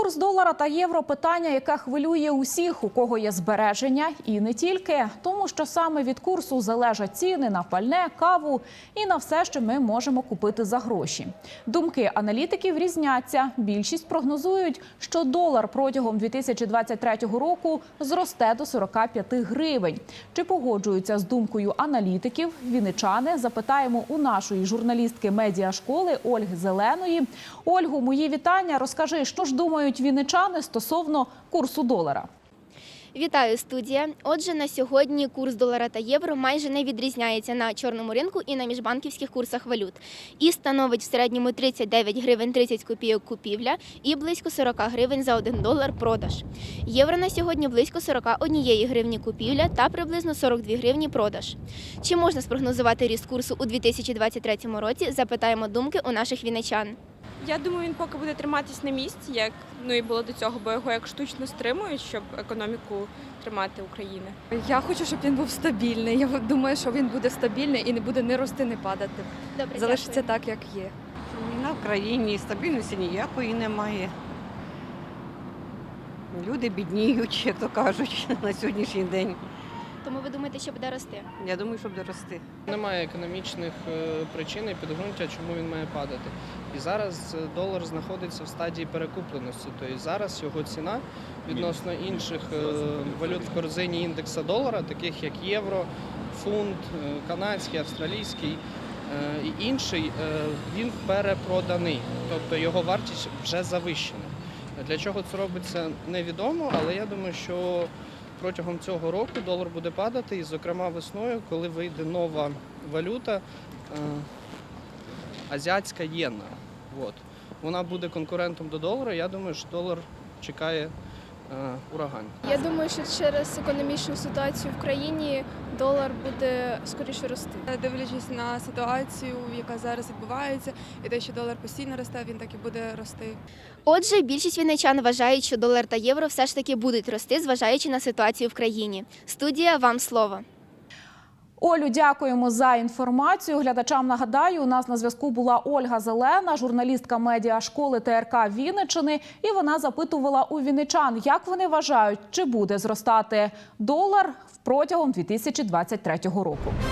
Курс долара та євро питання, яке хвилює усіх, у кого є збереження, і не тільки, тому що саме від курсу залежать ціни на пальне, каву і на все, що ми можемо купити за гроші. Думки аналітиків різняться. Більшість прогнозують, що долар протягом 2023 року зросте до 45 гривень. Чи погоджуються з думкою аналітиків? Вінничани запитаємо у нашої журналістки медіашколи Ольги Зеленої. Ольгу, мої вітання. Розкажи, що ж думають вінничани стосовно курсу долара. Вітаю, студія. Отже, на сьогодні курс долара та євро майже не відрізняється на чорному ринку і на міжбанківських курсах валют. І становить в середньому 39 гривень 30 копійок купівля і близько 40 гривень за 1 долар продаж. Євро на сьогодні близько 41 гривні купівля та приблизно 42 гривні продаж. Чи можна спрогнозувати ріст курсу у 2023 році? Запитаємо думки у наших вінничан. Я думаю, він поки буде триматись на місці, як ну і було до цього, бо його як штучно стримують, щоб економіку тримати України. Я хочу, щоб він був стабільний. Я думаю, що він буде стабільний і не буде не рости, не падати. Добре, Залишиться дякую. так, як є. Війна в країні, стабільності ніякої немає. Люди бідніють, як то кажуть, на сьогоднішній день. Тому ви думаєте, що буде рости? Я думаю, щоб дорости. Немає економічних е, причин і підґрунтя, чому він має падати. І зараз е, долар знаходиться в стадії перекупленості. Тобто зараз його ціна відносно інших е, валют в корзині індекса долара, таких як євро, фунт, канадський, австралійський і інший, він перепроданий. Тобто його вартість вже завищена. Для чого це робиться, невідомо, але я думаю, що протягом цього року долар буде падати, і, зокрема, весною, коли вийде нова валюта, е, азіатська єна. От. Вона буде конкурентом до долара. Я думаю, що долар чекає ураган. Я думаю, що через економічну ситуацію в країні долар буде скоріше рости. Дивлячись на ситуацію, яка зараз відбувається, і те, що долар постійно росте, він так і буде рости. Отже, більшість вінничан вважають, що долар та євро все ж таки будуть рости, зважаючи на ситуацію в країні. Студія вам слово. Олю, дякуємо за інформацію. Глядачам нагадаю, у нас на зв'язку була Ольга Зелена, журналістка медіа школи ТРК Вінничини, і вона запитувала у вінничан, як вони вважають, чи буде зростати долар протягом 2023 року.